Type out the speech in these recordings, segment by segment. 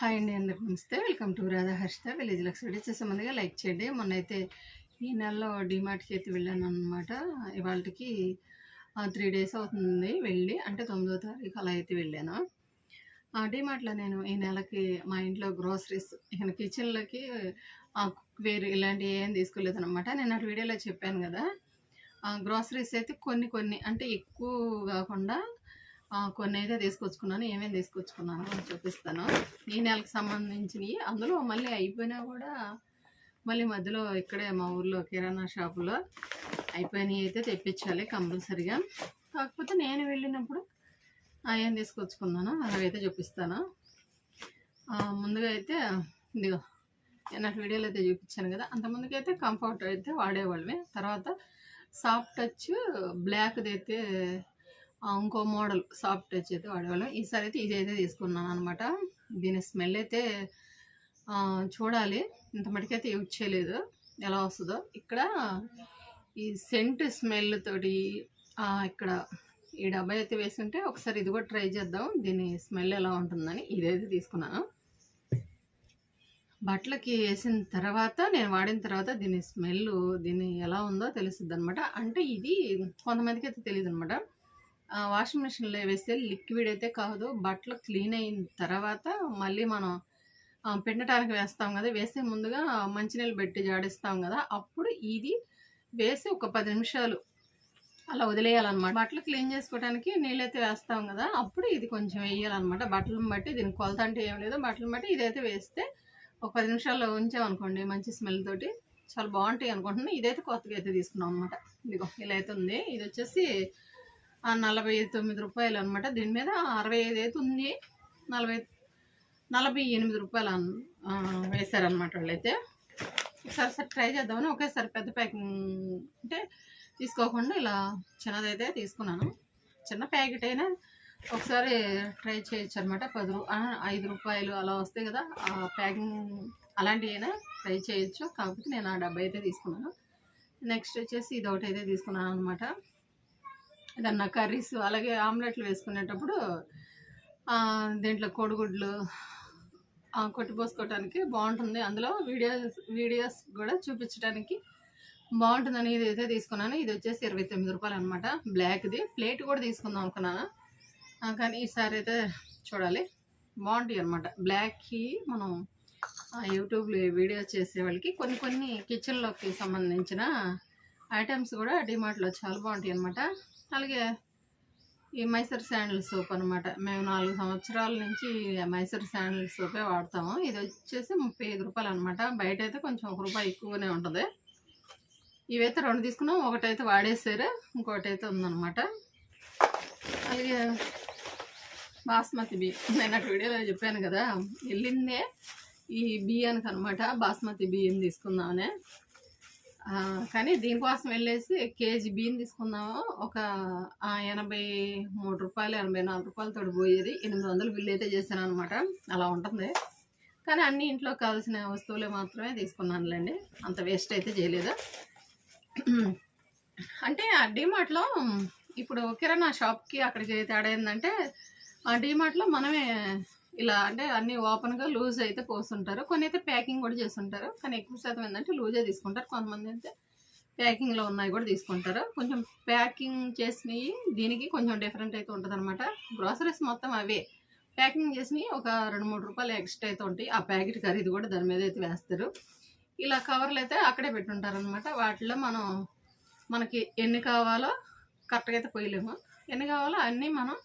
Hi అండి అందరికి నమస్తే. Welcome to Radha Harshitha village Lux చేసే ముందుగా లైక్ చేయండి. మొన్న అయితే ఈ నెలలో డిమార్ట్కి అయితే వెళ్ళాను అనమాట ఇవాళకి త్రీ డేస్ అవుతుంది వెళ్ళి అంటే తొమ్మిదో తారీఖు అలా అయితే వెళ్ళాను. ఆ డిమార్ట్లో నేను ఈ నెలకి మా ఇంట్లో గ్రోసరీస్ ఇక కిచెన్లోకి వేరు ఇలాంటివి ఏం తీసుకోలేదు అనమాట నేను అటు వీడియోలో చెప్పాను కదా గ్రోసరీస్ అయితే కొన్ని కొన్ని అంటే ఎక్కువ కాకుండా కొన్ని అయితే తీసుకొచ్చుకున్నాను ఏమేమి తీసుకొచ్చుకున్నాను అని చూపిస్తాను. ఈ నెలకు సంబంధించినవి అందులో మళ్ళీ అయిపోయినా కూడా మళ్ళీ మధ్యలో ఇక్కడే మా ఊర్లో కిరాణా షాపులో అయిపోయినవి అయితే తెప్పించాలి కంపల్సరిగా. కాకపోతే నేను వెళ్ళినప్పుడు ఏం తీసుకొచ్చుకున్నాను అయితే చూపిస్తాను. ముందుగా అయితే ఇదిగో నేను అటు వీడియోలో అయితే చూపించాను కదా అంత ముందుకైతే కంఫర్ట్ అయితే వాడేవాళ్ళమే. తర్వాత సాఫ్ట్ టచ్ బ్లాక్ది అయితే ఇంకో మోడల్ సాఫ్ట్ టచ్ అయితే వాడేవాళ్ళం. ఈసారి అయితే ఇదైతే తీసుకున్నాను అనమాట దీని స్మెల్ అయితే చూడాలి. ఇంత మటుకైతే యూజ్ చేయలేదు. ఎలా వస్తుందో. ఇక్కడ ఈ సెంట్ స్మెల్ తోటి ఇక్కడ ఈ డబ్బా అయితే వేసుంటే ఒకసారి ఇది కూడా ట్రై చేద్దాం. దీని స్మెల్ ఎలా ఉంటుందని ఇదైతే తీసుకున్నాను. బట్టలకి వేసిన తర్వాత నేను వాడిన తర్వాత దీని స్మెల్ దీని ఎలా ఉందో తెలుస్తుంది అనమాట అంటే ఇది కొంతమందికి అయితే తెలియదు అనమాట వాషింగ్ మిషన్లో వేస్తే లిక్విడ్ అయితే కాదు బట్టలు క్లీన్ అయిన తర్వాత మళ్ళీ మనం పిండటానికి వేస్తాం కదా వేసే ముందుగా మంచినీళ్ళు పెట్టి జాడిస్తాం కదా అప్పుడు ఇది వేసి ఒక పది నిమిషాలు అలా వదిలేయాలన్నమాట. బట్టలు క్లీన్ చేసుకోవడానికి నీళ్ళైతే వేస్తాం కదా అప్పుడు ఇది కొంచెం వేయాలన్నమాట. బట్టలను బట్టి దీనికి కొలత అంటే ఏం లేదు. బట్టలను బట్టి ఇదైతే వేస్తే ఒక పది నిమిషాల్లో ఉంచామనుకోండి మంచి స్మెల్ తోటి చాలా బాగుంటాయి అనుకుంటున్నాను. ఇదైతే కొత్తగా అయితే తీసుకున్నాం అనమాట ఇదిగో ఇలా అయితే ఉంది. ఇది వచ్చేసి నలభై తొమ్మిది రూపాయలు అనమాట దీని మీద అరవై ఐదు అయితే ఉంది నలభై నలభై ఎనిమిది రూపాయలు అన్- వేశారనమాట వాళ్ళైతే. ఒకసారి సార్ ట్రై చేద్దామని ఒకేసారి పెద్ద ప్యాకింగ్ అంటే తీసుకోకుండా ఇలా చిన్నదైతే తీసుకున్నాను. చిన్న ప్యాకెట్ అయినా ఒకసారి ట్రై చేయొచ్చు అనమాట పది రూ ఐదు రూపాయలు అలా వస్తాయి కదా ఆ ప్యాకింగ్ అలాంటివి అయినా ట్రై చేయొచ్చు. కాకపోతే నేను ఆ డబ్బా అయితే తీసుకున్నాను. నెక్స్ట్ వచ్చేసి ఇది ఒకటి అయితే తీసుకున్నాను అనమాట ఏదన్నా కర్రీస్ అలాగే ఆమ్లెట్లు వేసుకునేటప్పుడు దీంట్లో కోడిగుడ్లు కొట్టిపోసుకోవటానికి బాగుంటుంది. అందులో వీడియోస్ వీడియోస్ కూడా చూపించడానికి బాగుంటుందని ఇది అయితే తీసుకున్నాను. ఇది వచ్చేసి ఇరవై తొమ్మిది రూపాయలు అనమాట బ్లాక్ది. ప్లేట్ కూడా తీసుకుందాం అనుకున్నాను. కానీ ఈసారి అయితే చూడాలి. బాగుంటాయి అనమాట బ్లాక్కి మనం యూట్యూబ్లో వీడియో చేసే వాళ్ళకి కొన్ని కొన్ని కిచెన్లోకి సంబంధించిన ఐటమ్స్ కూడా డిమార్ట్లో చాలా బాగుంటాయి అనమాట అలాగే ఈ మైసూర్ శాండిల్ సోప్ అనమాట మేము నాలుగు సంవత్సరాల నుంచి మైసూర్ శాండిల్ సోపే వాడతాము. ఇది వచ్చేసి ముప్పై ఐదు రూపాయలు అనమాట బయట అయితే కొంచెం ఒక రూపాయి ఎక్కువనే ఉంటుంది. ఇవైతే రెండు తీసుకున్నాం. ఒకటైతే వాడేసారు ఇంకోటి అయితే ఉందన్నమాట. అలాగే బాస్మతి బియ్యం నేను అటు వీడియోలో చెప్పాను కదా వెళ్ళిందే ఈ బియ్యానికి అనమాట బాస్మతి బియ్యం తీసుకుందామనే. కానీ దీనికోసం వెళ్ళేసి కేజీ బియ్యం తీసుకున్నాము ఒక ఎనభై మూడు రూపాయలు ఎనభై నాలుగు రూపాయలతో పోయేది. ఎనిమిది వందలు బిల్లు అయితే చేశాను అనమాట అలా ఉంటుంది. కానీ అన్ని ఇంట్లో కావాల్సిన వస్తువులే మాత్రమే తీసుకున్నానులేండి. అంత వేస్ట్ అయితే చేయలేదు. అంటే ఆ డీమార్ట్లో ఇప్పుడు కిరాణా షాప్కి అక్కడికి తేడా ఏంటంటే ఆ డీమార్ట్లో మనమే ఇలా అంటే అన్ని ఓపెన్గా లూజ్ అయితే పోస్తుంటారు. కొన్ని అయితే ప్యాకింగ్ కూడా చేస్తుంటారు. కానీ ఎక్కువ శాతం ఏంటంటే లూజే తీసుకుంటారు. కొంతమంది అయితే ప్యాకింగ్లో ఉన్నాయి కూడా తీసుకుంటారు. కొంచెం ప్యాకింగ్ చేసినవి దీనికి కొంచెం డిఫరెంట్ అయితే ఉంటుంది అనమాట గ్రాసరీస్ మొత్తం అవే. ప్యాకింగ్ చేసినవి ఒక రెండు మూడు రూపాయలు ఎక్స్ట్రా అయితే ఉంటాయి. ఆ ప్యాకెట్ ఖరీదు కూడా దాని మీద అయితే వేస్తారు. ఇలా కవర్లు అయితే అక్కడే పెట్టుంటారు అనమాట వాటిలో మనం మనకి ఎన్ని కావాలో కరెక్ట్గా అయితే పోయలేము. ఎన్ని కావాలో అన్నీ మనం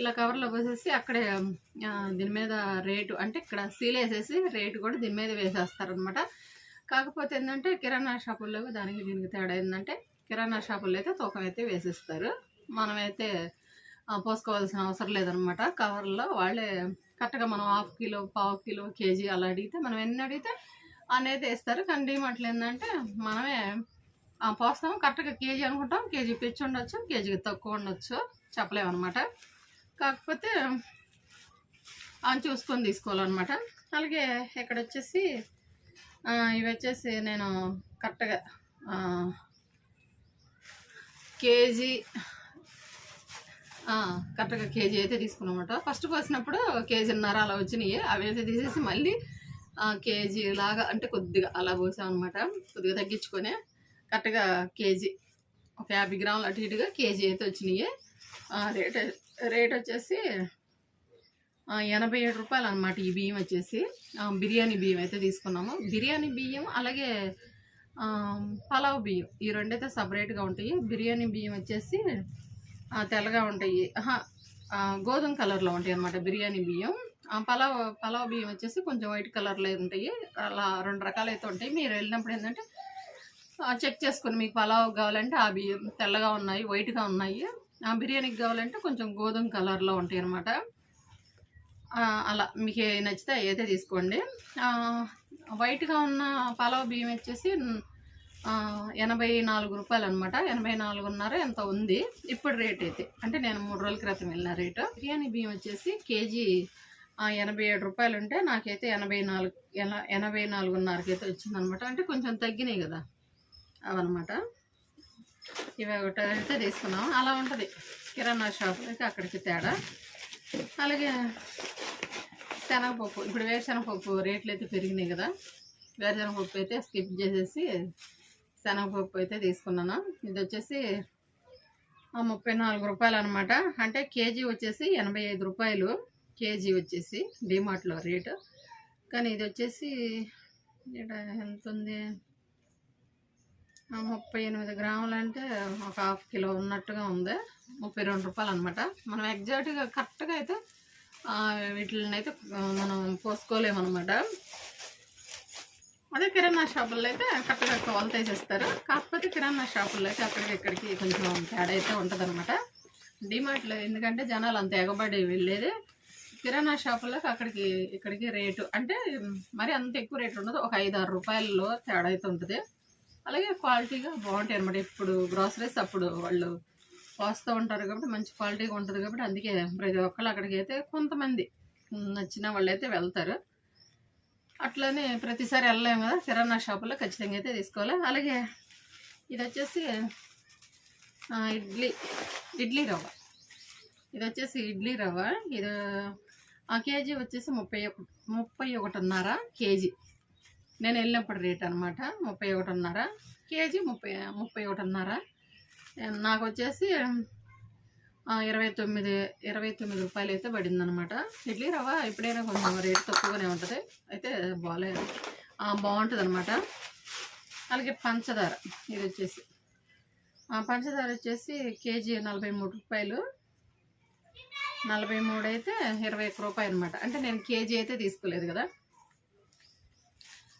ఇలా కవర్లో పోసేసి అక్కడే దీని మీద రేటు అంటే ఇక్కడ సీల్ వేసేసి రేటు కూడా దీని మీద వేసేస్తారనమాట కాకపోతే ఏంటంటే కిరాణా షాపుల్లో దానికి దీనికి తేడా ఏంటంటే కిరాణా షాపుల్లో అయితే తూకం అయితే వేసేస్తారు. మనమైతే పోసుకోవాల్సిన అవసరం లేదనమాట కవర్లో వాళ్ళే కరెక్ట్గా మనం హాఫ్ కిలో పావు కిలో కేజీ అలా అడిగితే మనం ఎన్ని అడిగితే అనేది వేస్తారు. కానీ డిమార్ట్లు ఏంటంటే మనమే పోస్తాము కరెక్ట్గా కేజీ అనుకుంటాం. కేజీ పిచ్చి ఉండొచ్చు కేజీకి తక్కువ ఉండొచ్చు. చెప్పలేమన్నమాట. కాకపోతే అని చూసుకొని తీసుకోవాలన్నమాట. అలాగే ఇక్కడ వచ్చేసి ఇవి వచ్చేసి నేను కరెక్ట్గా కేజీ కరెక్ట్గా కేజీ అయితే తీసుకున్నమాట ఫస్ట్ పోసినప్పుడు కేజీన్నర అలా వచ్చినాయి. అవి అయితే తీసేసి మళ్ళీ కేజీ లాగా అంటే కొద్దిగా అలా పోసామన్నమాట. కొద్దిగా తగ్గించుకొని కరెక్ట్గా కేజీ ఒక యాభై గ్రాములు అటు ఇటుగా కేజీ అయితే వచ్చినాయి. రేట్ రేట్ వచ్చేసి ఎనభై ఏడు రూపాయలు అనమాట ఈ బియ్యం వచ్చేసి. బిర్యానీ బియ్యం అయితే తీసుకున్నాము. బిర్యానీ బియ్యం అలాగే పలావ్ బియ్యం. ఈ రెండైతే సపరేట్గా ఉంటాయి. బిర్యానీ బియ్యం వచ్చేసి తెల్లగా ఉంటాయి. గోధుమ కలర్లో ఉంటాయి అన్నమాట బిర్యానీ బియ్యం. ఆ, పలావ్ పలావ్ బియ్యం వచ్చేసి కొంచెం వైట్ కలర్లో ఉంటాయి. అలా రెండు రకాలైతే ఉంటాయి. మీరు వెళ్ళినప్పుడు ఏంటంటే చెక్ చేసుకుని మీకు పలావ్ కావాలంటే ఆ బియ్యం తెల్లగా ఉన్నాయి వైట్గా ఉన్నాయి. బిర్యానీకి కావాలంటే కొంచెం గోధుమ కలర్లో ఉంటాయి అనమాట అలా మీకు ఏ నచ్చితే అవి అయితే తీసుకోండి. వైట్గా ఉన్న పలావ్ బియ్యం వచ్చేసి ఎనభై నాలుగు రూపాయలు అనమాట ఎనభై నాలుగున్నర ఎంత ఉంది? ఇప్పుడు రేట్ అయితే. అంటే నేను మూడు రోజుల క్రితం వెళ్ళిన రేటు. బిర్యానీ బియ్యం వచ్చేసి కేజీ ఎనభై ఏడు రూపాయలు ఉంటే నాకైతే ఎనభై నాలుగు ఎన ఎనభై నాలుగున్నరకైతే వచ్చిందనమాట అంటే కొంచెం తగ్గినాయి కదా అవన్నమాట ఇవి ఒకటి అయితే తీసుకున్నాం. అలా ఉంటుంది. కిరాణా షాప్కి అక్కడికి తేడా. అలాగే శనగపప్పు. ఇప్పుడు వేరుశనగపప్పు రేట్లు అయితే పెరిగినాయి కదా. వేరుశనగపప్పు అయితే స్కిప్ చేసేసి శనగపప్పు అయితే తీసుకున్నాను. ఇది వచ్చేసి ముప్పై నాలుగు రూపాయలు అనమాట అంటే కేజీ వచ్చేసి ఎనభై ఐదు రూపాయలు. కేజీ వచ్చేసి డిమార్ట్లో రేటు. కానీ ఇది వచ్చేసి ఈడ ఎంత ఉంది? ముప్పై ఎనిమిది గ్రాములు అంటే ఒక హాఫ్ కిలో ఉన్నట్టుగా ఉంది. ముప్పై రెండు రూపాయలు అనమాట మనం ఎగ్జాక్ట్గా కరెక్ట్గా అయితే వీటిని అయితే మనం మనం పోసుకోలేమన్నమాట అదే కిరాణా షాపుల్లో అయితే కరెక్ట్గా కొలత వేసేస్తారు కాకపోతే కిరాణా షాపుల్లో అయితే అక్కడికి ఇక్కడికి కొంచెం తేడా అయితే ఉంటుంది అనమాట డిమార్ట్లో ఎందుకంటే జనాలు అంత ఎగబడి వెళ్ళేది. కిరాణా షాపులకు అక్కడికి ఇక్కడికి రేటు అంటే మరి అంత ఎక్కువ రేటు ఉండదు. ఒక ఐదు ఆరు రూపాయల్లో తేడా అయితే ఉంటుంది. అలాగే క్వాలిటీగా బాగుంటాయి అనమాట ఇప్పుడు గ్రాసరీస్ అప్పుడు వాళ్ళు పోస్తూ ఉంటారు కాబట్టి మంచి క్వాలిటీగా ఉంటుంది కాబట్టి అందుకే ప్రతి ఒక్కళ్ళు అక్కడికి అయితే కొంతమంది నచ్చిన వాళ్ళు అయితే వెళ్తారు. అట్లనే ప్రతిసారి వెళ్ళలేము కదా కిరాణా షాపులో ఖచ్చితంగా అయితే తీసుకోవాలి. అలాగే ఇది వచ్చేసి ఇడ్లీ ఇడ్లీ రవ్వ. ఇది వచ్చేసి ఇడ్లీ రవ్వ. ఇది ఆ కేజీ వచ్చేసి ముప్పై ఒక ముప్పై ఒకటిన్నర కేజీ. నేను వెళ్ళినప్పుడు రేట్ అనమాట ముప్పై ఒకటిన్నర. కేజీ ముప్పై ముప్పై ఒకటిన్నర. నాకు వచ్చేసి ఇరవై తొమ్మిది ఇరవై తొమ్మిది రూపాయలు అయితే పడిందనమాట ఇడ్లీ రవ్వ ఎప్పుడైనా కొంచెం రేట్ తక్కువగానే ఉంటుంది. అయితే బాగాలేదు బాగుంటుంది అనమాట అలాగే పంచదార ఇది వచ్చేసి. పంచదార వచ్చేసి కేజీ నలభై మూడు రూపాయలు. నలభై మూడు అయితే ఇరవై ఒక్క రూపాయలు అనమాట అంటే నేను కేజీ అయితే తీసుకోలేదు కదా.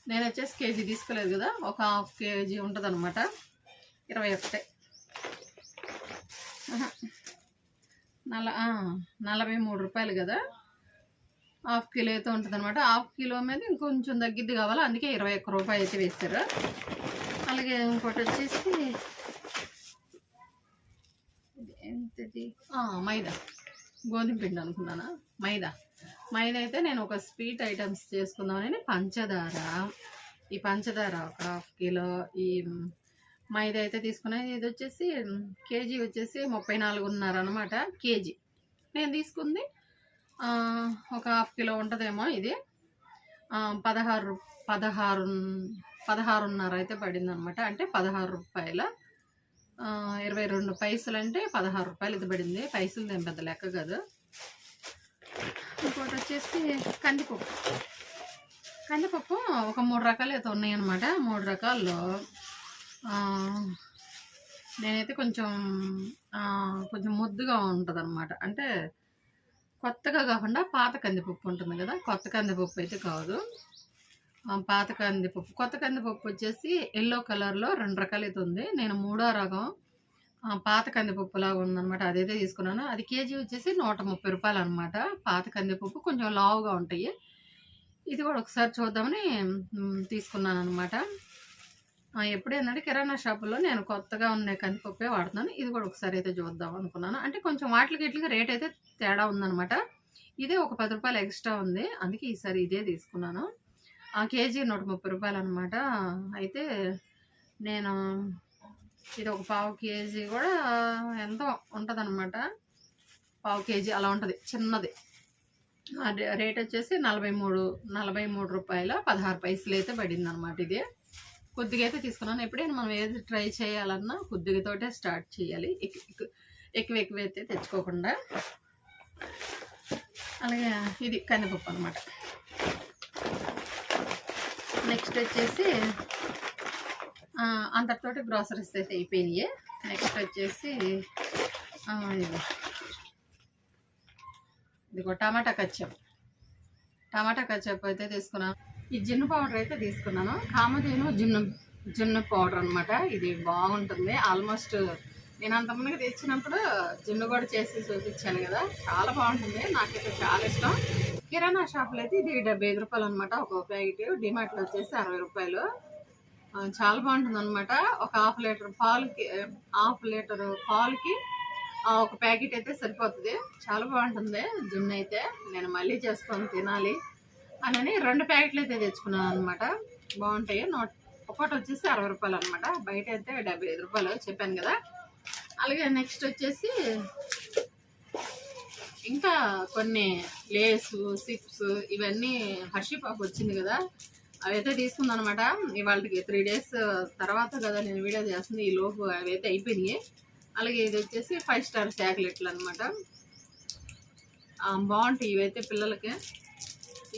నేను వచ్చేసి కేజీ తీసుకోలేదు కదా ఒక హాఫ్ కేజీ ఉంటుంది అనమాట ఇరవై ఒకటే. నల నలభై మూడు రూపాయలు కదా. హాఫ్ కిలో అయితే ఉంటుంది అనమాట హాఫ్ కిలో మీద ఇంకొంచెం తగ్గిద్ది కావాలి అందుకే ఇరవై ఒక్క రూపాయలు అయితే వేస్తారు. అలాగే ఇంకోటి వచ్చేసి ఎంతది? మైదా. గోధుమ పిండి అనుకున్నానా? మైదా. మైదా అయితే నేను ఒక స్వీట్ ఐటమ్స్ చేసుకుందామని పంచదార. ఈ పంచదార ఒక హాఫ్ కిలో. ఈ మైదా అయితే తీసుకున్నాను ఇది వచ్చేసి కేజీ వచ్చేసి ముప్పై నాలుగున్నర అనమాట కేజీ. నేను తీసుకుంది ఒక హాఫ్ కిలో ఉంటుందేమో ఇది. పదహారు పదహారు పదహారున్నర అయితే పడింది అనమాట అంటే పదహారు రూపాయల ఇరవై రెండు పైసలు అంటే పదహారు రూపాయలు ఇది పడింది. పైసలు దేని పెద్ద లెక్క కాదు. ఇంకోటి వచ్చేసి కందిపప్పు. కందిపప్పు ఒక మూడు రకాలు అయితే ఉన్నాయన్నమాట. మూడు రకాల్లో నేనైతే కొంచెం కొంచెం ముద్దుగా ఉంటుంది అనమాట అంటే కొత్తగా కాకుండా పాత కందిపప్పు ఉంటుంది కదా కొత్త కందిపప్పు అయితే కాదు. పాత కందిపప్పు. కొత్త కందిపప్పు వచ్చేసి ఎల్లో కలర్లో రెండు రకాలు అయితే ఉంది. నేను మూడో రకం పాత కందిపప్పు లాగా ఉందనమాట అదైతే తీసుకున్నాను. అది కేజీ వచ్చేసి నూట ముప్పై రూపాయలు అనమాట పాత కందిపప్పు కొంచెం లావుగా ఉంటాయి. ఇది కూడా ఒకసారి చూద్దామని తీసుకున్నాను అనమాట ఎప్పుడు ఏంటంటే కిరాణా షాపులో నేను కొత్తగా ఉన్న కందిపప్పే వాడుతున్నాను. ఇది కూడా ఒకసారి అయితే చూద్దాం అనుకున్నాను. అంటే కొంచెం వాటికి ఇట్లకి రేట్ అయితే తేడా ఉందనమాట ఇదే ఒక పది రూపాయలు ఎక్స్ట్రా ఉంది. అందుకే ఈసారి ఇదే తీసుకున్నాను. ఆ కేజీ నూట ముప్పై రూపాయలు అనమాట అయితే నేను ఇది ఒక పావు కేజీ కూడా ఎంతో ఉంటుందన్నమాట. పావు కేజీ అలా ఉంటుంది చిన్నది. రేట్ వచ్చేసి నలభై మూడు నలభై మూడు రూపాయల పదహారు పైసలు అయితే పడింది అనమాట ఇది. కొద్దిగా అయితే తీసుకున్నాను. ఎప్పుడైనా మనం ఏది ట్రై చేయాలన్నా కొద్దిగతోటే స్టార్ట్ చేయాలి. ఎక్కువ ఎక్కువ అయితే తెచ్చుకోకుండా. అలాగే ఇది కందిపప్పు అనమాట నెక్స్ట్ వచ్చేసి అంతటితోటి గ్రాసరీస్ అయితే అయిపోయినాయి. నెక్స్ట్ వచ్చేసి ఇదిగో. టమాటా కచ్చప్. టమాటా కచ్చప్ అయితే తీసుకున్నాను. ఈ జున్ను పౌడర్ అయితే తీసుకున్నాను. కామధేను జున్ను జున్ను పౌడర్ అన్నమాట. ఇది బాగుంటుంది. ఆల్మోస్ట్ నేను అంతమందికి తెచ్చినప్పుడు జున్ను కూడా చేసి చూపించాను కదా. చాలా బాగుంటుంది. నాకైతే చాలా ఇష్టం. కిరాణా షాప్లో అయితే ఇది డెబ్బై ఐదు రూపాయలు అనమాట ఒక ప్యాకెట్. డిమార్ట్లో వచ్చేసి అరవై రూపాయలు. చాలా బాగుంటుంది అనమాట ఒక హాఫ్ లీటర్ పాలుకి హాఫ్ లీటర్ పాలుకి ఆ, ఒక ప్యాకెట్ అయితే సరిపోతుంది. చాలా బాగుంటుంది. జున్ను అయితే నేను మళ్ళీ చేసుకొని తినాలి అని రెండు ప్యాకెట్లు అయితే తెచ్చుకున్నాను అనమాట బాగుంటాయి. నోట్ ఒకటి వచ్చేసి అరవై రూపాయలు అనమాట బయట అయితే డెబ్బై ఐదు రూపాయలు చెప్పాను కదా. అలాగే నెక్స్ట్ వచ్చేసి ఇంకా కొన్ని లేసు సిప్స్ ఇవన్నీ హర్షీ పాప వచ్చింది కదా. అవైతే తీసుకుందాం అనమాట ఇవాళకి త్రీ డేస్ తర్వాత కదా నేను వీడియో చేస్తుంది. ఈ లోపు అవైతే అయిపోయినాయి. అలాగే ఇది వచ్చేసి ఫైవ్ స్టార్ చాక్లెట్లు అనమాట బాగుంటాయి ఇవైతే పిల్లలకి.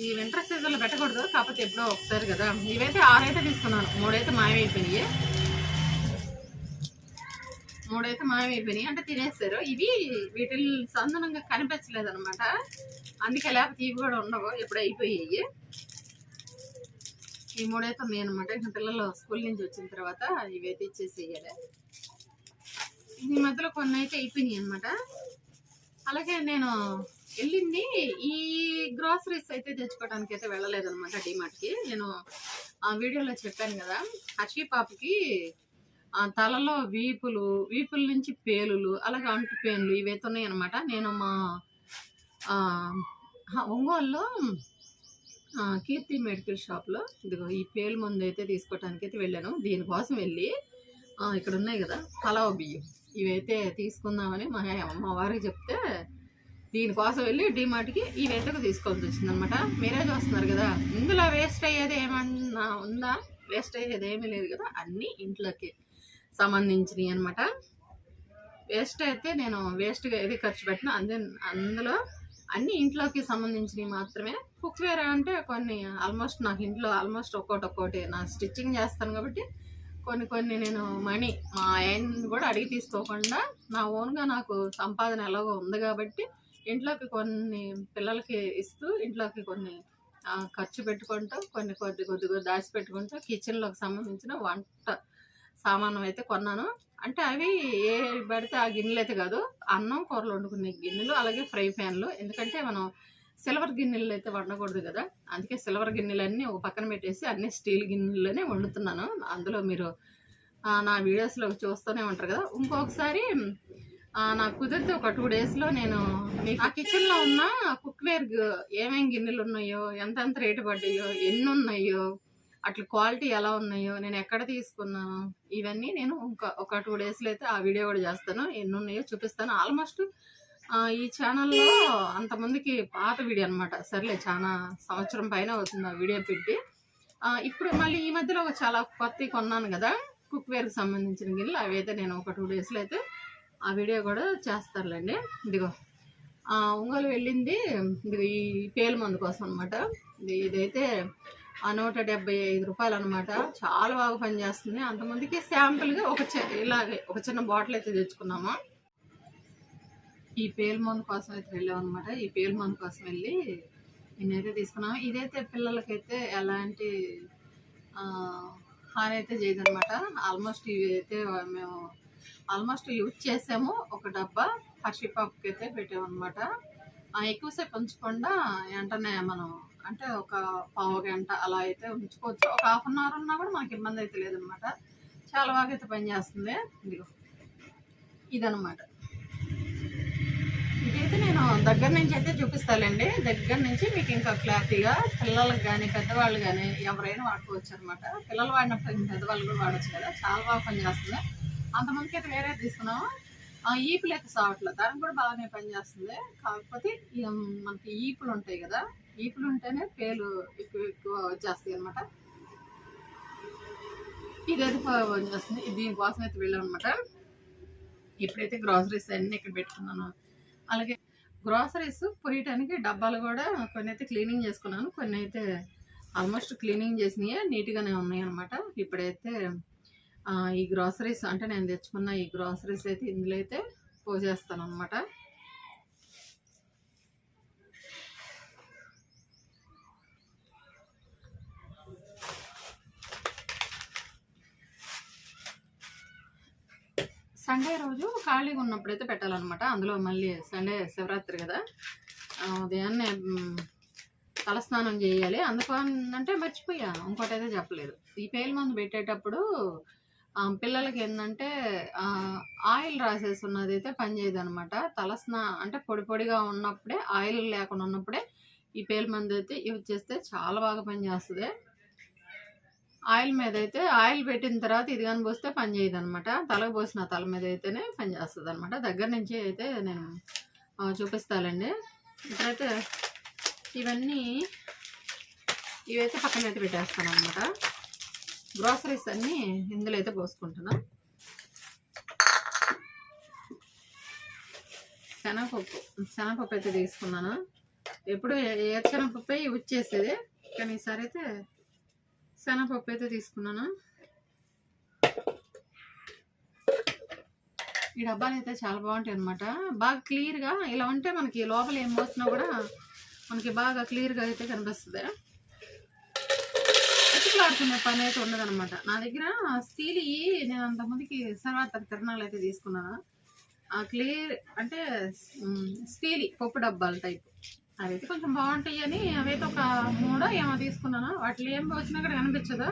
ఈ వింటర్ సీజన్లో పెట్టకూడదు కాకపోతే ఎప్పుడో ఒకసారి కదా. ఇవైతే ఆరైతే తీసుకున్నాను. మూడైతే మాయమైపోయినాయి. మూడైతే మాయమైపోయినాయి. అంటే తినేస్తారు. ఇవి వీటిని సందనంగా కనిపించలేదు అనమాట అందుకే లేకపోతే ఇవి కూడా ఉండవు. ఎప్పుడు అయిపోయాయి. ఈ మూడైతే ఉన్నాయి అనమాట ఇంకా పిల్లలు స్కూల్ నుంచి వచ్చిన తర్వాత ఇవైతే ఇచ్చేసేయాలి ఈ మధ్యలో కొన్ని అయితే అయిపోయినాయి అనమాట అలాగే నేను వెళ్ళింది ఈ గ్రాసరీస్ అయితే తెచ్చుకోవడానికి అయితే వెళ్ళలేదు అనమాట డిమార్ట్కి. నేను ఆ వీడియోలో చెప్పాను కదా హర్షి పాపకి తలలో వీపులు వీపుల నుంచి పేలులు అలాగే అంటు పేన్లు ఇవైతే ఉన్నాయి అనమాట నేను మా ఒంగోలులో కీర్తి మెడికల్ షాప్లో. ఇదిగో ఈ పేలు మందు అయితే తీసుకోవటానికి అయితే వెళ్ళాను. దీనికోసం వెళ్ళి ఇక్కడ ఉన్నాయి కదా పలావ్ బియ్యం. ఇవైతే తీసుకుందామని మా మా వారికి చెప్తే దీనికోసం వెళ్ళి డిమార్ట్కి ఇవైతే తీసుకోవాల్సి వచ్చింది అనమాట మీరే చూస్తున్నారు కదా ఇందులో వేస్ట్ అయ్యేది ఏమన్నా ఉందా? వేస్ట్ అయ్యేది ఏమీ లేదు కదా అన్నీ ఇంట్లోకి సంబంధించినవి అనమాట. వేస్ట్ అయితే నేను వేస్ట్గా ఏది ఖర్చు పెట్టినా. అందు అందులో అన్ని ఇంట్లోకి సంబంధించినవి మాత్రమే. కుక్వేర్ అంటే కొన్ని ఆల్మోస్ట్ నాకు ఇంట్లో ఆల్మోస్ట్ ఒక్కోటి ఒక్కోటి నా స్టిచ్చింగ్ చేస్తాను కాబట్టి కొన్ని కొన్ని నేను మనీ మా ఆయన కూడా అడిగి తీసుకోకుండా నా ఓన్గా నాకు సంపాదన ఎలాగో ఉంది కాబట్టి ఇంట్లోకి కొన్ని పిల్లలకి ఇస్తూ ఇంట్లోకి కొన్ని ఖర్చు పెట్టుకుంటూ కొన్ని కొద్ది కొద్దిగా దాచిపెట్టుకుంటూ కిచెన్లోకి సంబంధించిన వంట సామానం అయితే కొన్నాను. అంటే అవి ఏ పడితే ఆ గిన్నెలు అయితే కాదు అన్నం కూరలు వండుకునే గిన్నెలు అలాగే ఫ్రై ప్యాన్లు. ఎందుకంటే మనం సిల్వర్ గిన్నెలు అయితే వండకూడదు కదా. అందుకే సిల్వర్ గిన్నెలన్నీ ఒక పక్కన పెట్టేసి అన్ని స్టీల్ గిన్నెలోనే వండుతున్నాను. అందులో మీరు నా వీడియోస్లో చూస్తూనే ఉంటారు కదా. ఇంకొకసారి నాకు కుదిరితే ఒక టూ డేస్లో నేను మీకు ఆ కిచెన్లో ఉన్న కుక్వేర్ ఏమేమి గిన్నెలు ఉన్నాయో ఎంతెంత రేటు పడ్డాయో ఎన్ని ఉన్నాయో అట్లా క్వాలిటీ ఎలా ఉన్నాయో నేను ఎక్కడ తీసుకున్నాను ఇవన్నీ నేను ఇంకా ఒక టూ డేస్లో అయితే ఆ వీడియో కూడా చేస్తాను. ఎన్ని ఉన్నాయో చూపిస్తాను ఆల్మోస్ట్ ఈ ఛానల్లో అంతమందికి పాత వీడియో అనమాట సర్లే చాలా సంవత్సరం పైన అవుతుంది ఆ వీడియో పెట్టి. ఇప్పుడు మళ్ళీ ఈ మధ్యలో ఒక చాలా కొత్త కొన్నాను కదా కుక్వేర్కి సంబంధించిన గిన్నెలు. అవి అయితే నేను ఒక టూ డేస్లో అయితే ఆ వీడియో కూడా చేస్తారులేండి. ఇదిగో ఆ, ఒంగోలు వెళ్ళింది ఇది ఈ పేలు మందు కోసం అనమాట ఇదైతే నూట డెబ్బై ఐదు రూపాయలు అనమాట చాలా బాగా పనిచేస్తుంది. అంతమందికి శాంపుల్గా ఒక ఇలాగే ఒక చిన్న బాటిల్ అయితే తెచ్చుకున్నాము. ఈ పేలు మందు కోసం అయితే వెళ్ళాం అనమాట ఈ పేలు మందు కోసం వెళ్ళి నేనైతే తీసుకున్నాము. ఇదైతే పిల్లలకైతే ఎలాంటి హాని అయితే చేయదనమాట ఆల్మోస్ట్ ఇవి అయితే మేము ఆల్మోస్ట్ యూజ్ చేసాము. ఒక డబ్బా హర్షి పాప్కి అయితే పెట్టామన్నమాట. ఆ, ఎక్కువసేపు ఉంచకుండా వెంటనే మనం అంటే ఒక పావు గంట అలా అయితే ఉంచుకోవచ్చు. ఒక హాఫ్ అన్ అవర్ ఉన్నా కూడా మనకి ఇబ్బంది అయితే లేదనమాట చాలా బాగా అయితే పనిచేస్తుంది ఇదిగో. ఇదనమాట ఇదైతే నేను దగ్గర నుంచి అయితే చూపిస్తానండి దగ్గర నుంచి మీకు ఇంకా క్లారిటీగా పిల్లలకు కానీ పెద్దవాళ్ళు కానీ ఎవరైనా వాడుకోవచ్చు అనమాట పిల్లలు వాడినప్పుడు పెద్దవాళ్ళు కూడా వాడచ్చు కదా. చాలా బాగా పనిచేస్తుంది అంతమందికి అయితే వేరే తీసుకున్నాము. ఆ ఈపులు అయితే సావట్లేదు. దానికి కూడా బాగానే పనిచేస్తుంది కాకపోతే మనకి ఈపులు ఉంటాయి కదా. ఈపులు ఉంటేనే పేలు ఎక్కువ ఎక్కువ వచ్చేస్తాయి అనమాట ఇదైతే పనిచేస్తుంది దీనికోసం అయితే వెళ్ళాం అనమాట ఇప్పుడైతే గ్రాసరీస్ అన్నీ ఇక్కడ పెట్టుకున్నాను. అలాగే గ్రాసరీస్ పోయటానికి డబ్బాలు కూడా కొన్ని అయితే క్లీనింగ్ చేసుకున్నాను. కొన్ని అయితే ఆల్మోస్ట్ క్లీనింగ్ చేసినాయి నీట్గానే ఉన్నాయి అనమాట ఇప్పుడైతే ఈ గ్రాసరీస్ అంటే నేను తెచ్చుకున్న ఈ గ్రాసరీస్ అయితే ఇందులో అయితే పోసేస్తాను అనమాట సండే రోజు ఖాళీగా ఉన్నప్పుడైతే పెట్టాలన్నమాట. అందులో మళ్ళీ సండే శివరాత్రి కదా. ఉదయాన్నే తలస్నానం చేయాలి. అందుకనంటే మర్చిపోయా. ఇంకోటి అయితే చెప్పలేదు. ఈ పేలు మందు పెట్టేటప్పుడు పిల్లలకి ఏంటంటే ఆయిల్ రాసేసి ఉన్నది అయితే పనిచేయదు అనమాట తలస్నా అంటే పొడి పొడిగా ఉన్నప్పుడే ఆయిల్ లేకుండా ఉన్నప్పుడే ఈ పేలు మందు అయితే యూజ్ చేస్తే చాలా బాగా పనిచేస్తుంది ఆయిల్ మీద అయితే ఆయిల్ పెట్టిన తర్వాత ఇది కానీ పోస్తే పని చేయదు అనమాట తలకు పోసిన తల మీద అయితేనే పని చేస్తుంది అనమాట దగ్గర నుంచి అయితే నేను చూపిస్తానండి ఇప్పుడైతే ఇవన్నీ ఇవైతే పక్కన అయితే పెట్టేస్తాను అనమాట గ్రోసరీస్ అన్నీ ఇందులో అయితే పోసుకుంటున్నా. శనగపప్పు శనగపప్పు అయితే తీసుకున్నాను. ఎప్పుడు ఏ శనగపప్పు యూజ్ కానీ ఈసారి అయితే పప్పు అయితే తీసుకున్నాను? ఈ డబ్బాలు అయితే చాలా బాగుంటాయి అనమాట బాగా క్లియర్గా ఇలా ఉంటే మనకి లోపల ఏం పోసినా కూడా మనకి బాగా క్లియర్గా అయితే కనిపిస్తుంది. ఎత్తుకులాడుకునే పని అయితే ఉండదనమాట నా దగ్గర స్టీల్ నేను అంతమందికి తర్వాత తిరణాలు అయితే తీసుకున్నాను. ఆ క్లియర్ అంటే స్టీల్ పప్పు డబ్బాల టైప్ అదైతే అయితే కొంచెం బాగుంటాయి అని అవైతే ఒక మూడో ఏమో తీసుకున్నాను. వాటిలో ఏం వచ్చినా కూడా కనిపించదు.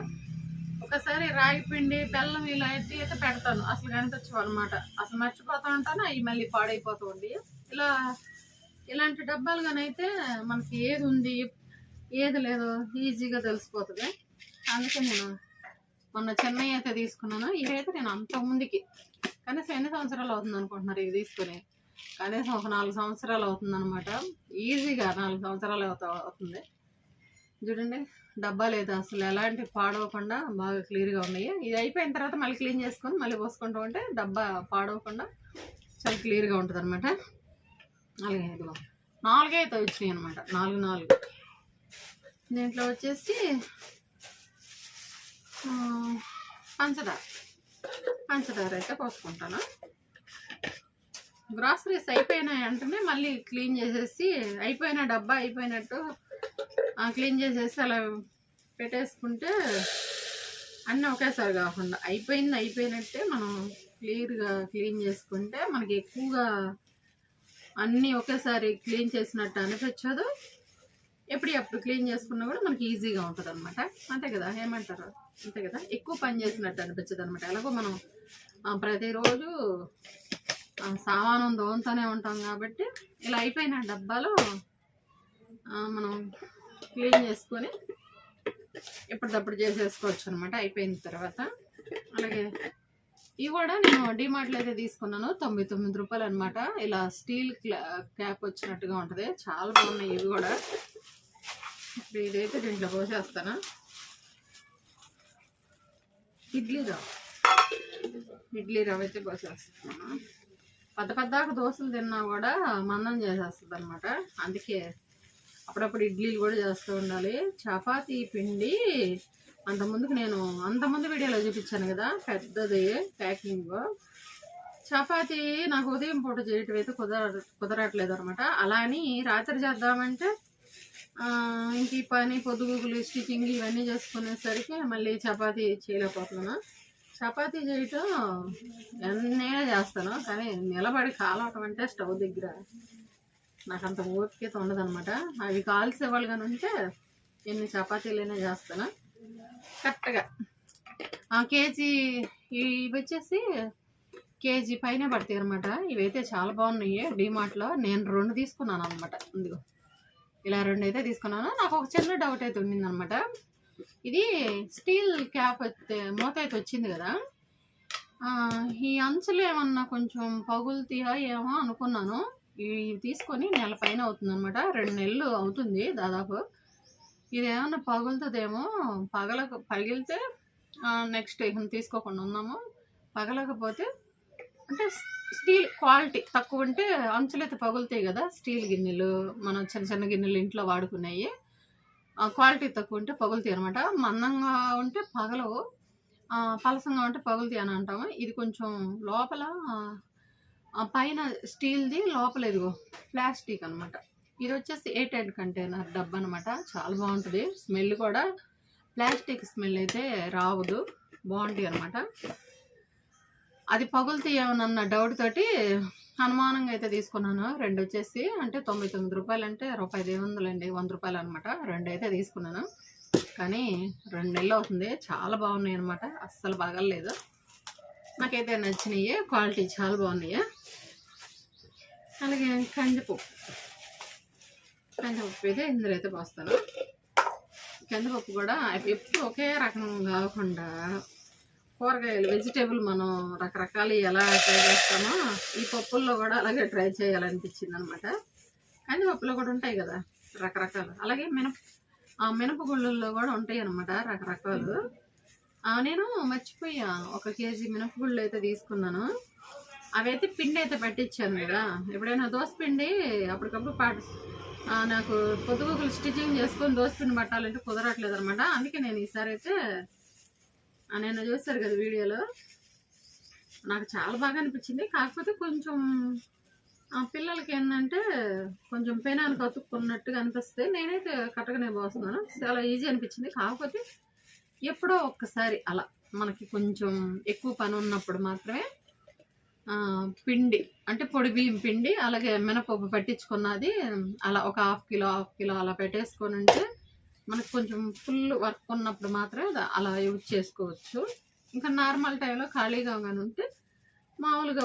ఒకసారి రాగి పిండి బెల్లం ఇలా అయితే అయితే పెడతాను. అసలు కనిపించవు అనమాట అసలు మర్చిపోతూ ఉంటాను. అవి మళ్ళీ పాడైపోతూ ఉండి ఇలా ఇలాంటి డబ్బాలు కానీ అయితే మనకి ఏది ఉంది ఏది లేదో ఈజీగా తెలిసిపోతుంది. అందుకే నేను మొన్న చెన్నై అయితే తీసుకున్నాను. ఇవైతే నేను అంత ముందుకి కనీసం ఎన్ని సంవత్సరాలు అవుతుంది అనుకుంటున్నారు ఇవి తీసుకుని? కనీసం ఒక నాలుగు సంవత్సరాలు అవుతుంది అనమాట ఈజీగా నాలుగు సంవత్సరాలు అవుతా అవుతుంది. చూడండి డబ్బాలు అయితే అసలు ఎలాంటి పాడవకుండా బాగా క్లియర్గా ఉన్నాయి. ఇది అయిపోయిన తర్వాత మళ్ళీ క్లీన్ చేసుకొని మళ్ళీ పోసుకుంటూ ఉంటే డబ్బా పాడవకుండా చాలా క్లియర్గా ఉంటుంది అనమాట అలాగే ఇదిగో. నాలుగే అయితే వచ్చినాయి అనమాట నాలుగు నాలుగు. దీంట్లో వచ్చేసి పంచదార. పంచదార అయితే పోసుకుంటాను. గ్రాసరీస్ అయిపోయినాయి అంటేనే మళ్ళీ క్లీన్ చేసేసి అయిపోయిన డబ్బా అయిపోయినట్టు క్లీన్ చేసేసి అలా పెట్టేసుకుంటే అన్నీ ఒకేసారి కాకుండా అయిపోయింది అయిపోయినట్టే మనం క్లియర్గా క్లీన్ చేసుకుంటే మనకి ఎక్కువగా అన్నీ ఒకేసారి క్లీన్ చేసినట్టు అనిపించదు. ఎప్పుడు ఎప్పుడు క్లీన్ చేసుకున్నా కూడా మనకి ఈజీగా ఉంటుంది అనమాట అంతే కదా? ఏమంటారు? అంతే కదా? ఎక్కువ పని చేసినట్టు అనిపించదు అనమాట ఎలాగో మనం ప్రతిరోజు సామానం దోంతోనే ఉంటాం కాబట్టి ఇలా అయిపోయిన డబ్బాలో. మనం క్లీన్ చేసుకొని ఎప్పటికప్పుడు చేసేసుకోవచ్చు అనమాట అయిపోయిన తర్వాత అలాగే ఇవి కూడా నేను డిమార్ట్లో అయితే తీసుకున్నాను. తొంభై తొమ్మిది రూపాయలు అనమాట ఇలా స్టీల్ క్యాప్ వచ్చినట్టుగా ఉంటుంది. చాలా బాగున్నాయి ఇవి కూడా. ఇప్పుడు ఇదైతే దీంట్లో పోసేస్తాను. ఇడ్లీ రవ్వ. ఇడ్లీ రవ్వ అయితే పోసేస్తున్నాను పెద్ద పెద్దాక దోశలు తిన్నా కూడా మందం చేసేస్తుంది అనమాట అందుకే అప్పుడప్పుడు ఇడ్లీలు కూడా చేస్తూ ఉండాలి. చపాతీ పిండి అంత ముందుకు నేను అంతకుముందు వీడియోలో చూపించాను కదా పెద్దది ప్యాకింగ్. చపాతీ నాకు ఉదయం పూట చేయటం అయితే కుదర కుదరట్లేదు అనమాట అలా అని రాత్రి చేద్దామంటే ఇంక ఈ పని పొద్దుగుగులు స్టిచ్చింగ్ ఇవన్నీ చేసుకునేసరికి మళ్ళీ చపాతీ చేయలేకపోతున్నాను. చపాతీ చేయటం ఎన్నైనా చేస్తాను కానీ నిలబడి కాలవటం అంటే స్టవ్ దగ్గర. నాకు అంత ఓపికత ఉండదనమాట అవి కాల్చేవాళ్ళు కానీ ఉంటే ఎన్ని చపాతీలైనా చేస్తాను. కరెక్ట్గా. ఆ కేజీ ఇవి వచ్చేసి కేజీ పైన పడతాయి అనమాట ఇవైతే చాలా బాగున్నాయి డిమార్ట్లో. నేను రెండు తీసుకున్నాను అనమాట ఇందులో ఇలా రెండు అయితే తీసుకున్నాను. నాకు ఒక చిన్న డౌట్ అయితే ఉండిందనమాట ఇది స్టీల్ క్యాప్ అయితే మూత అయితే వచ్చింది కదా. ఈ అంచులు ఏమన్నా కొంచెం పగులుతాయా ఏమో అనుకున్నాను. ఇవి తీసుకొని నెల పైన అవుతుంది అనమాట రెండు నెలలు అవుతుంది దాదాపు. ఇది ఏమన్నా పగులుతుందేమో పగల పగిలితే నెక్స్ట్ ఇక తీసుకోకుండా ఉన్నాము. పగలకపోతే అంటే స్టీల్ క్వాలిటీ తక్కువ ఉంటే అంచులైతే పగులుతాయి కదా స్టీల్ గిన్నెలు మన చిన్న చిన్న గిన్నెలు ఇంట్లో వాడుకున్నాయి క్వాలిటీ తక్కువ ఉంటే పగులుతాయి అనమాట మందంగా ఉంటే పగలవు పలసంగా ఉంటే పగులుతాయి అని అంటాము. ఇది కొంచెం లోపల పైన స్టీల్ది లోపల ఇదిగో ప్లాస్టిక్ అనమాట ఇది వచ్చేసి ఎయిట్ ఎయిట్ కంటైనర్ డబ్బా అనమాట చాలా బాగుంటుంది. స్మెల్ కూడా ప్లాస్టిక్ స్మెల్ అయితే రావదు. బాగుంటాయి అనమాట అది పగులుతాయేమోనన్న డౌట్ తోటి అనుమానంగా అయితే తీసుకున్నాను. రెండు వచ్చేసి అంటే తొంభై తొమ్మిది రూపాయలు అంటే రూపాయి ఐదు వందలండి వంద రూపాయలు అనమాట రెండు అయితే తీసుకున్నాను. కానీ రెండు నెలలు అవుతుంది. చాలా బాగున్నాయి అనమాట అస్సలు బాగలేదు. నాకైతే నచ్చినాయి క్వాలిటీ చాలా బాగున్నాయి. అలాగే కందిపప్పు. కందిపప్పు అయితే ఇందులో అయితే పోస్తాను. కందిపప్పు కూడా ఎప్పుడు ఒకే రకం కాకుండా కూరగాయలు వెజిటేబుల్ మనం రకరకాలు ఎలా ట్రై చేస్తామో ఈ పప్పుల్లో కూడా అలాగే ట్రై చేయాలనిపించింది అనమాట కందిపప్పులో కూడా ఉంటాయి కదా రకరకాలు. అలాగే మినప మినప మినపగుళ్ళల్లో కూడా ఉంటాయి అనమాట రకరకాలు నేను మర్చిపోయా ఒక కేజీ మినపగుళ్ళు అయితే తీసుకున్నాను. అవైతే పిండి అయితే పట్టించాను కదా. ఎప్పుడైనా దోశ పిండి అప్పటికప్పుడు పాట నాకు పొద్దుగుకులు స్టిచ్చింగ్ చేసుకొని దోశ పిండి పట్టాలంటే కుదరట్లేదు అనమాట అందుకే నేను ఈసారి అయితే నేను చూస్తారు కదా వీడియోలో. నాకు చాలా బాగా అనిపించింది. కాకపోతే కొంచెం ఆ పిల్లలకి ఏంటంటే కొంచెం పెనానికి అతుక్కున్నట్టుగా అనిపిస్తే నేనైతే కట్టగానే పోస్తున్నాను. చాలా ఈజీ అనిపించింది. కాకపోతే ఎప్పుడో ఒక్కసారి అలా మనకి కొంచెం ఎక్కువ పని ఉన్నప్పుడు మాత్రమే పిండి అంటే పొడి బియ్యం పిండి అలాగే మినపప్పు పట్టించుకున్నది అలా ఒక హాఫ్ కిలో హాఫ్ కిలో అలా పెట్టేసుకొని ఉంటే మనకు కొంచెం ఫుల్ వర్క్ ఉన్నప్పుడు మాత్రమే అలా యూజ్ చేసుకోవచ్చు. ఇంకా నార్మల్ టైంలో ఖాళీగా కానీ ఉంటే మామూలుగా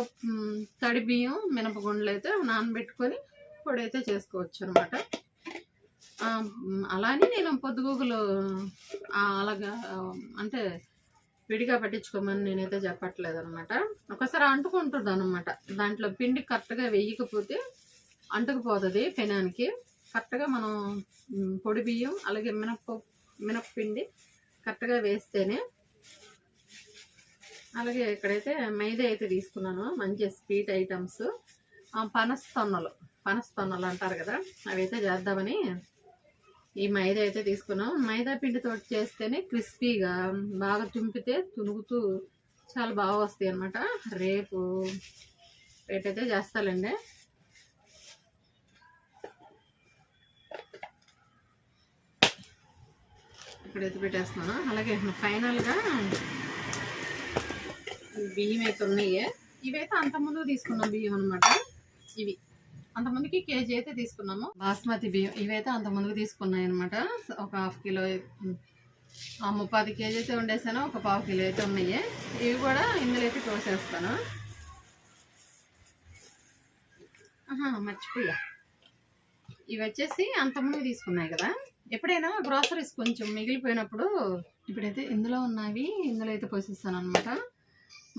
తడి బియ్యం మినపగుండ్లు అయితే నానబెట్టుకొని పొడి అయితే చేసుకోవచ్చు అనమాట అలానే నేను పొద్దుగూగులు అలాగా అంటే విడిగా పట్టించుకోమని నేనైతే చెప్పట్లేదు అనమాట ఒకసారి అంటుకుంటుంది అనమాట దాంట్లో పిండి కరెక్ట్గా వేయకపోతే అంటుకుపోతుంది పెనానికి. కరెక్ట్గా మనం పొడి బియ్యం అలాగే మినప్ప మినప్పిండి కరెక్ట్గా వేస్తేనే అలాగే ఇక్కడైతే మైదా అయితే తీసుకున్నాను మంచి స్వీట్ ఐటమ్స్. పనస తొన్నలు పనస తొన్నలు అంటారు కదా అవైతే చేద్దామని ఈ మైదా అయితే తీసుకున్నాం. మైదా పిండితో చేస్తేనే క్రిస్పీగా బాగా తుంపితే తునుగుతూ చాలా బాగా వస్తాయి అనమాట రేపు రేపైతే చేస్తాలండి. ఇక్కడ ఎత్తి పెట్టేస్తున్నాను. అలాగే ఫైనల్గా బియ్యం అయితే ఉన్నాయి. ఇవైతే అంతకుముందు తీసుకున్నాం బియ్యం అనమాట ఇవి. అంతమందికి కేజీ అయితే తీసుకున్నాము. బాస్మతి బియ్యం ఇవైతే అంతమందికి తీసుకున్నాయి అనమాట ఒక హాఫ్ కిలో ఆ ముప్పది కేజీ అయితే వండేసాను. ఒక పావు కిలో అయితే ఉన్నాయి. ఇవి కూడా ఇందులో అయితే కోసేస్తాను మర్చిపోయా. ఇవి వచ్చేసి అంతమంది తీసుకున్నాయి కదా. ఎప్పుడైనా గ్రాసరీస్ కొంచెం మిగిలిపోయినప్పుడు ఇప్పుడైతే ఇందులో ఉన్నవి ఇందులో అయితే పోసేస్తాను అనమాట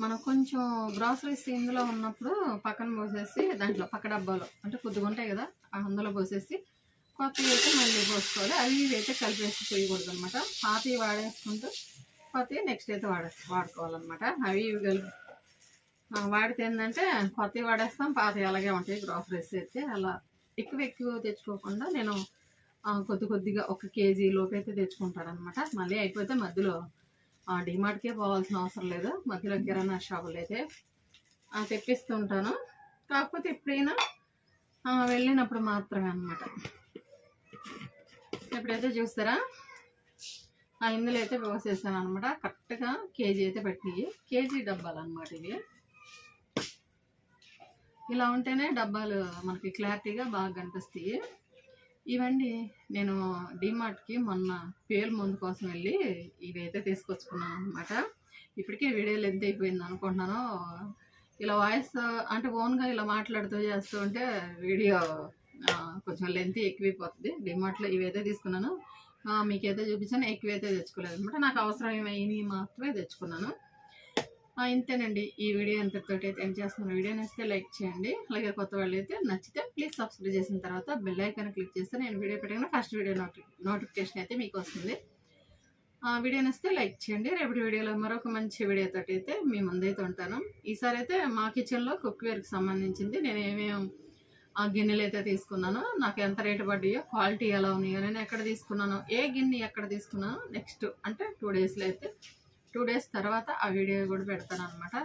మనం కొంచెం గ్రాసరీస్ ఇందులో ఉన్నప్పుడు పక్కన పోసేసి దాంట్లో పక్క డబ్బాలో అంటే కొద్దిగా ఉంటాయి కదా అందులో పోసేసి కొత్తవి అయితే మళ్ళీ పోసుకోవాలి. అవి ఇవి అయితే కలిపేసి పోయకూడదు అనమాట పాతవి వాడేసుకుంటూ కొత్తవి నెక్స్ట్ అయితే వాడే వాడుకోవాలన్నమాట. అవి ఇవి కలిపి వాడితే ఏంటంటే కొత్తవి వాడేస్తాం పాతవి అలాగే ఉంటాయి. గ్రాసరీస్ అయితే అలా ఎక్కువ ఎక్కువ తెచ్చుకోకుండా నేను కొద్ది కొద్దిగా ఒక కేజీ లోపు అయితే తెచ్చుకుంటారనమాట మళ్ళీ అయిపోతే మధ్యలో డిమార్ట్కే పోవాల్సిన అవసరం లేదు. మధ్యలో కిరాణా షాపులు అయితే ఆ, తెప్పిస్తూ ఉంటాను కాకపోతే ఎప్పుడైనా వెళ్ళినప్పుడు మాత్రమే అనమాట ఎప్పుడైతే చూస్తారా? ఆ ఇందులో అయితే పోసేసాను అనమాట కరెక్ట్గా కేజీ అయితే పెట్టినాయి. కేజీ డబ్బాలు అనమాట ఇవి. ఇలా ఉంటేనే డబ్బాలు మనకి క్లారిటీగా బాగా కనిపిస్తాయి. ఇవండి. నేను డిమార్ట్కి మొన్న పేలు మందు కోసం వెళ్ళి ఇవైతే తీసుకొచ్చుకున్నాను అనమాట ఇప్పటికే వీడియో లెంత్ అయిపోయింది అనుకుంటున్నాను. ఇలా వాయిస్ అంటే ఓన్గా ఇలా మాట్లాడుతూ చేస్తూ ఉంటే వీడియో కొంచెం లెంత్ ఎక్కువైపోతుంది. డిమార్ట్లో ఇవైతే తీసుకున్నాను. మీకైతే చూపించాను ఎక్కువైతే తెచ్చుకోలేదు అనమాట నాకు అవసరమైనవి మాత్రమే తెచ్చుకున్నాను. ఇంతేనండి. ఈ వీడియో అంతటితోటి అయితే ఎండ్ చేస్తున్నాను. వీడియో నచ్చితే లైక్ చేయండి. అలాగే కొత్త వాళ్ళు అయితే నచ్చితే ప్లీజ్ సబ్స్క్రైబ్ చేసిన తర్వాత బెల్ ఐకాన్ క్లిక్ చేస్తే నేను వీడియో పెట్టగానే ఫస్ట్ వీడియో నోటి నోటిఫికేషన్ అయితే మీకు వస్తుంది. ఆ వీడియో నచ్చితే లైక్ చేయండి. రేపటి వీడియోలో మరొక మంచి వీడియోతో అయితే మీ ముందైతే ఉంటాను. ఈసారి అయితే మా కిచెన్లో కుక్వేర్కి సంబంధించింది నేను ఏమేమి ఆ గిన్నెలు అయితే తీసుకున్నానో నాకు ఎంత రేటు పడ్డాయో క్వాలిటీ ఎలా ఉన్నాయో నేను ఎక్కడ తీసుకున్నాను ఏ గిన్నె ఎక్కడ తీసుకున్నానో నెక్స్ట్ అంటే టూ డేస్లో అయితే టూ డేస్ తర్వాత ఆ వీడియో కూడా పెడతాను అనమాట